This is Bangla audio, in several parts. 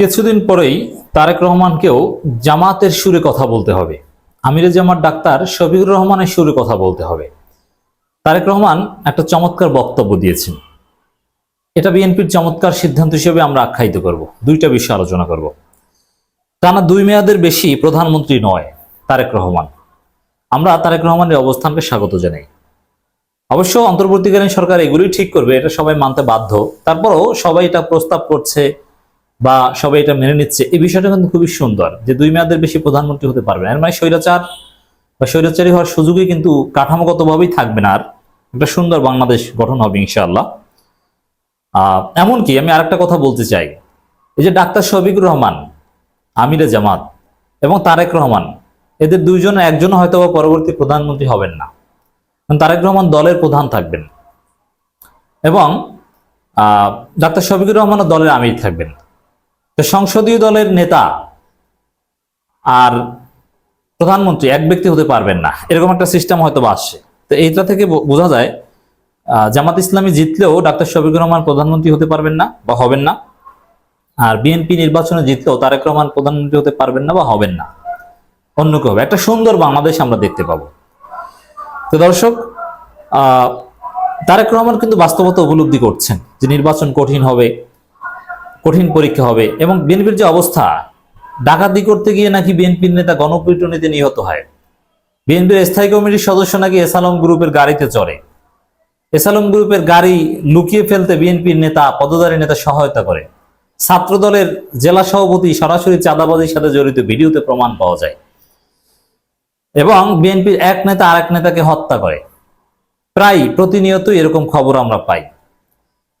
কিছুদিন পরেই তারেক রহমানকেও জামাতের সুরে কথা বলতে হবে। আমিরে জামার ডাক্তার শফিকুর রহমানের সুরে কথা বলতে হবে। তারেক রহমান একটা চমৎকার বক্তব্য দিয়েছেন। এটা বিএনপির চমৎকার সিদ্ধান্ত হিসেবে আমরা আখ্যায়িত করব। দুইটা বিষয় আলোচনা করব। টানা দুই মেয়াদের বেশি প্রধানমন্ত্রী নয় তারেক রহমান। আমরা তারেক রহমানের অবস্থানকে স্বাগত জানাই। অবশ্য অন্তর্বর্তীকালীন সরকার এগুলোই ঠিক করবে, এটা সবাই মানতে বাধ্য। তারপরও সবাই এটা প্রস্তাব করছে বা সবাই এটা মেনে নিচ্ছে, এই বিষয়টা কিন্তু খুবই সুন্দর যে দুই মেয়াদের বেশি প্রধানমন্ত্রী হতে পারবে মানে স্বৈরাচার বা স্বৈরাচারী হওয়ার সুযোগই কিন্তু কাঠামোগতভাবেই থাকবে না আর। একটা সুন্দর বাংলাদেশ গঠন হবে ইনশাআল্লাহ। এমনকি আমি আরেকটা কথা বলতে চাই, এই যে ডাক্তার শফিকুর রহমান, আমিরে জামাত এবং তারেক রহমান, এদের দুইজন একজন হয়তো বা পরবর্তী প্রধানমন্ত্রী হবেন না। তারেক রহমান দলের প্রধান থাকবেন এবং ডাক্তার শফিকুর রহমানও দলের আমির থাকবেন। সংসদীয় দলের নেতা আর প্রধানমন্ত্রী এক ব্যক্তি হতে পারবেন না। এরকম একটা সিস্টেম হয়তো আসছে। তো এইটা থেকে বোঝা যায় জামাত ইসলামী জিতলেও ডাক্তার শফিকুর রহমান প্রধানমন্ত্রী হতে পারবেন না বা হবেন না। আর বিএনপি নির্বাচনে জিতলেও তারেক রহমান প্রধানমন্ত্রী হতে পারবেন না বা হবেন না। অন্য কেউ হবে। একটা সুন্দর বাংলাদেশ আমরা দেখতে পাবো। তো দর্শক তারেক রহমান কিন্তু বাস্তবতা উপলব্ধি করছেন যে নির্বাচন কঠিন হবে। কঠিন পরীক্ষা হবে এবং বিএনপির যে অবস্থা, ডাকাতি করতে গিয়ে নাকি বিএনপির নেতা গণপিটুনিতে নিহত হয়। বিএনপির স্থায়ী কমিটির সদস্য নাকি এসালম গ্রুপের গাড়িতে চড়ে। এসালম গ্রুপের গাড়ি লুকিয়ে ফেলতে বিএনপির নেতা, পদধারী নেতা সহায়তা করে। ছাত্র দলের জেলা সভাপতি সরাসরি চাঁদাবাজির সাথে জড়িত ভিডিওতে প্রমাণ পাওয়া যায়। এবং বিএনপির এক নেতা আরেক নেতাকে হত্যা করে। প্রায় প্রতিনিয়ত এরকম খবর আমরা পাই।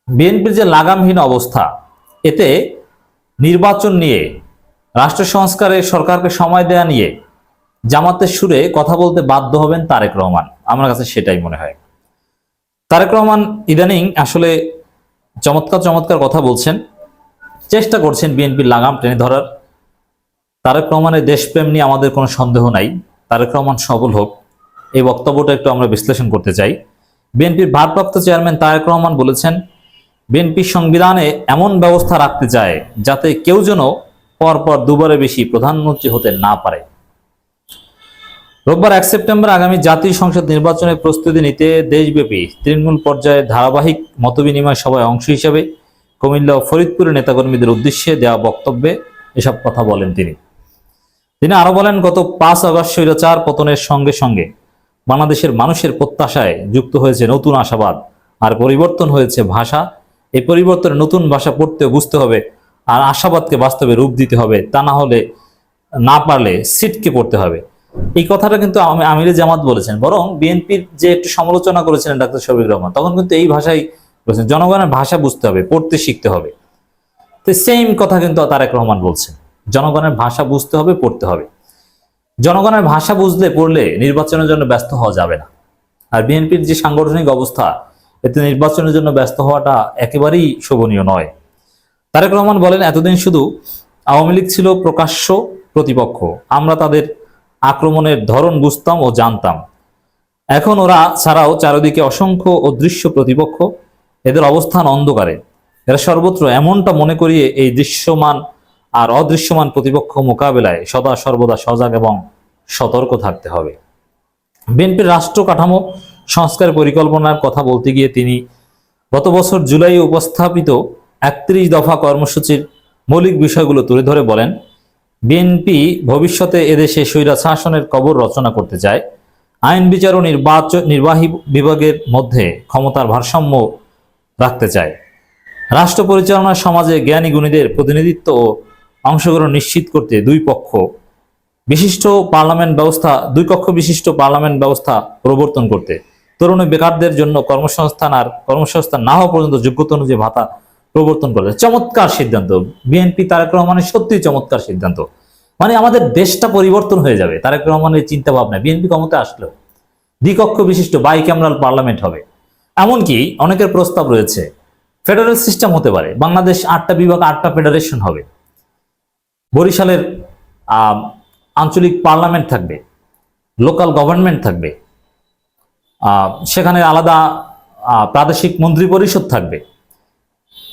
বিএনপির যে লাগামহীন অবস্থা এতে নির্বাচন নিয়ে, রাষ্ট্র সংস্কারে সরকারকে সময় দেয়া নিয়ে জামাতের সুরে কথা বলতে বাধ্য হবেন তারেক রহমান। আমার কাছে সেটাই মনে হয়। তারেক রহমান ইদানিং আসলে চমৎকার চমৎকার কথা বলছেন। চেষ্টা করছেন বিএনপির লাগাম টেনে ধরার। তারেক রহমানের দেশপ্রেম নিয়ে আমাদের কোনো সন্দেহ নাই। তারেক রহমান সফল হোক। এই বক্তব্যটা একটু আমরা বিশ্লেষণ করতে চাই। বিএনপির ভারপ্রাপ্ত চেয়ারম্যান তারেক রহমান বলেছেন বিএনপি সংবিধানে এমন ব্যবস্থা রাখতে চায় যাতে কেউ যেন পরপর দুবারে বেশি প্রধানমন্ত্রী হতে না পারে। রোববার এক সেপ্টেম্বর আগামী জাতীয় সংসদ নির্বাচনের প্রস্তুতি নিতে দেশব্যাপী তৃণমূল পর্যায়ে ধারাবাহিক মতবিনিময় সভায় অংশ হিসেবে কুমিল্লা ও ফরিদপুরের নেতাকর্মীদের উদ্দেশ্যে দেওয়া বক্তব্যে এসব কথা বলেন তিনি। তিনি আরও বলেন, গত পাঁচ আগস্ট স্বৈরাচার পতনের সঙ্গে সঙ্গে বাংলাদেশের মানুষের প্রত্যাশায় যুক্ত হয়েছে নতুন আশাবাদ, আর পরিবর্তন হয়েছে ভাষা এই পরিবর্তনে নতুন ভাষা পড়তে বুঝতে হবে আর আশাবাদকে বাস্তবে রূপ দিতে হবে, তা না হলে না পারলে সিটকে পড়তে হবে। এই কথাটা কিন্তু আমি- আমিরে জামাত বলেছেন, বরং বিএনপির যে একটু সমালোচনা করেছিলেন ডাক্তার শফিক রহমান, তখন কিন্তু এই ভাষাই বলেছেন, জনগণের ভাষা বুঝতে হবে, পড়তে শিখতে হবে। তো সেম কথা কিন্তু তারেক রহমান বলছেন, জনগণের ভাষা বুঝতে হবে, পড়তে হবে। জনগণের ভাষা বুঝলে পড়লে নির্বাচনের জন্য ব্যস্ত হওয়া যাবে না। আর বিএনপির যে সাংগঠনিক অবস্থা এতে নির্বাচনের জন্য ব্যস্ত হওয়াটা একেবারেই শোভনীয় নয়। তারেক রহমান বলেন, এতদিন শুধু আওয়ামী লীগ ছিল প্রকাশ্য প্রতিপক্ষ। আমরা তাদের আক্রমণের ধরন বুঝতাম ও জানতাম। এখন ওরা ছাড়াও চারিদিকে অসংখ্য অদৃশ্য প্রতিপক্ষ। এদের অবস্থান অন্ধকারে। এরা সর্বত্র এমনটা মনে করিয়ে এই দৃশ্যমান আর অদৃশ্যমান প্রতিপক্ষ মোকাবেলায় সদা সর্বদা সজাগ এবং সতর্ক থাকতে হবে। বিএনপির রাষ্ট্র কাঠামো সংস্কার পরিকল্পনার কথা বলতে গিয়ে তিনি গত বছর জুলাই উপস্থাপিত একত্রিশ দফা কর্মসূচির মৌলিক বিষয়গুলো তুলে ধরে বলেন, বিএনপি ভবিষ্যতে এদেশে স্বৈরা শাসনের কবর রচনা করতে চায়। আইন বিচার ও নির্বাচন নির্বাহী বিভাগের মধ্যে ক্ষমতার ভারসাম্য রাখতে চায়। রাষ্ট্র পরিচালনার সমাজে জ্ঞানী গুণীদের প্রতিনিধিত্ব ও অংশগ্রহণ নিশ্চিত করতে দুই পক্ষ, বিশিষ্ট পার্লামেন্ট ব্যবস্থা, দুই কক্ষ বিশিষ্ট পার্লামেন্ট ব্যবস্থা প্রবর্তন করতে। তরুণ বেকারদের জন্য কর্মসংস্থান আর কর্মসংস্থান না হওয়া পর্যন্ত যোগ্যতা অনুযায়ী ভাতা প্রবর্তন করতে চমৎকার সিদ্ধান্ত। বিএনপি তারেক রহমানের সত্যি চমৎকার সিদ্ধান্ত। মানে আমাদের দেশটা পরিবর্তন হয়ে যাবে, তারেক রহমানের চিন্তা ভাবনা বিএনপি ক্ষমতা আসলো। দ্বিকক্ষ বিশিষ্ট বাইক্যামেরাল পার্লামেন্ট হবে। এমনকি অনেকের প্রস্তাব রয়েছে, ফেডারেল সিস্টেম হতে পারে, বাংলাদেশ আটটা বিভাগ, আটটা ফেডারেশন হবে। বরিশালের আঞ্চলিক পার্লামেন্ট থাকবে, লোকাল গভর্নমেন্ট থাকবে। সেখানে আলাদা প্রাদেশিক মন্ত্রী পরিষদ থাকবে।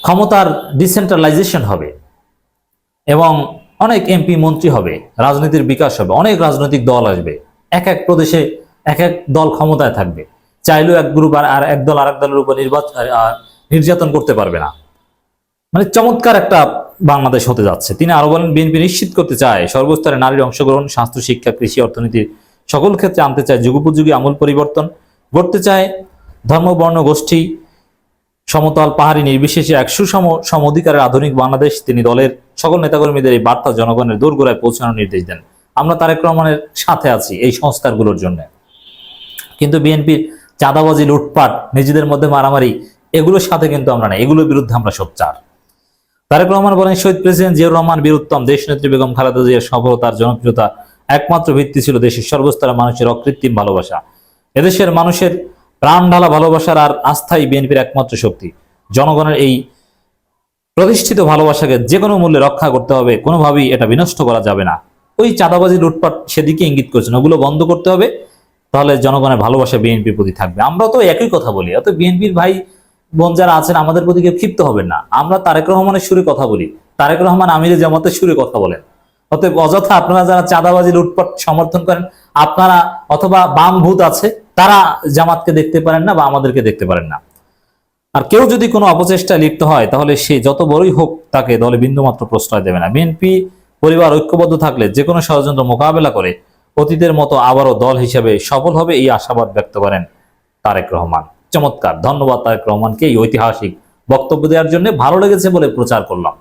ক্ষমতার ডিসেন্ট্রালাইজেশন হবে এবং অনেক এমপি মন্ত্রী হবে, রাজনীতির বিকাশ হবে, অনেক রাজনৈতিক দল আসবে। এক এক প্রদেশে এক এক দল ক্ষমতায় থাকবে। চাইলেও এক গ্রুপ আর এক দল আর এক দলের উপর নির্বাচন নির্যাতন করতে পারবে না। মানে চমৎকার একটা বাংলাদেশ হতে যাচ্ছে। তিনি আরও বলেন বিএনপি নিশ্চিত করতে চায়, সর্বস্তরে নারীর অংশগ্রহণ, স্বাস্থ্য, শিক্ষা, কৃষি অর্থনীতির সকল ক্ষেত্রে আনতে চায় যুগোপযোগী আমূল পরিবর্তন। গড়তে চায়। ধর্ম, বর্ণ, গোষ্ঠী সমতল পাহাড়ি নির্বিশেষে এক সুষম সম অধিকারের আধুনিক বাংলাদেশ তিনি দলের সকল নেতাকর্মীদের এই বার্তা জনগণের দোরগোড়ায় পৌঁছানোর নির্দেশ দেন। আমরা তারেক রহমানের সাথে আছি এই সংস্কারগুলোর জন্য। কিন্তু বিএনপির চাঁদাবাজি, লুটপাট, নিজেদের মধ্যে মারামারি, এগুলোর সাথে কিন্তু আমরা নাই। এগুলোর বিরুদ্ধে আমরা সোচ্চার। তারেক রহমান বলেন, শহীদ প্রেসিডেন্ট জিয়াউর রহমান বীরুত্তম দেশ নেত্রী বেগম খালেদা জিয়ার সফলতার জনপ্রিয়তা একমাত্র ভিত্তি ছিল দেশের সর্বস্তরের মানুষের অকৃত্রিম ভালোবাসা। এদেশের মানুষের প্রাণ ঢালা ভালোবাসার আর আস্থাই বিএনপির একমাত্র শক্তি। জনগণের এই প্রতিষ্ঠিত ভালোবাসাকে যে কোনো মূল্যে রক্ষা করতে হবে, কোনোভাবেই এটা বিনষ্ট করা যাবে না। ওই চাঁদাবাজি লুটপাট সেদিকে ইঙ্গিত করছেন ওগুলো বন্ধ করতে হবে, তাহলে জনগণের ভালোবাসা বিএনপির প্রতি থাকবে। আমরা তো একই কথা বলি অত বিএনপির ভাই বোন যারা আছেন, আমাদের প্রতি কেউ ক্ষিপ্ত হবেন না। আমরা তারেক রহমানের সুরে কথা বলি। তারেক রহমান আমিরে জামাতের সুরে কথা বলেন। অতএব অযথা আপনারা যারা চাঁদাবাজি, লুটপাট সমর্থন করেন, আপনারা অথবা বাম ভূত আছে, তারা জামাতকে দেখতে পারেন না বা আমাদেরকে দেখতে পারেন না। আর কেউ যদি কোনো অপচেষ্টায় লিপ্ত হয়, তাহলে সে যত বড়ই হোক তাকে দলে বিন্দুমাত্র প্রশ্রয় দেবে না। বিএনপি পরিবার ঐক্যবদ্ধ থাকলে যে কোনো ষড়যন্ত্র মোকাবেলা করে অতীতের মতো আবারও দল হিসেবে সফল হবে এই আশাবাদ ব্যক্ত করেন তারেক রহমান। চমৎকার, ধন্যবাদ তারেক রহমানকে এই ঐতিহাসিক বক্তব্য দেওয়ার জন্য। ভালো লেগেছে বলে প্রচার করলাম।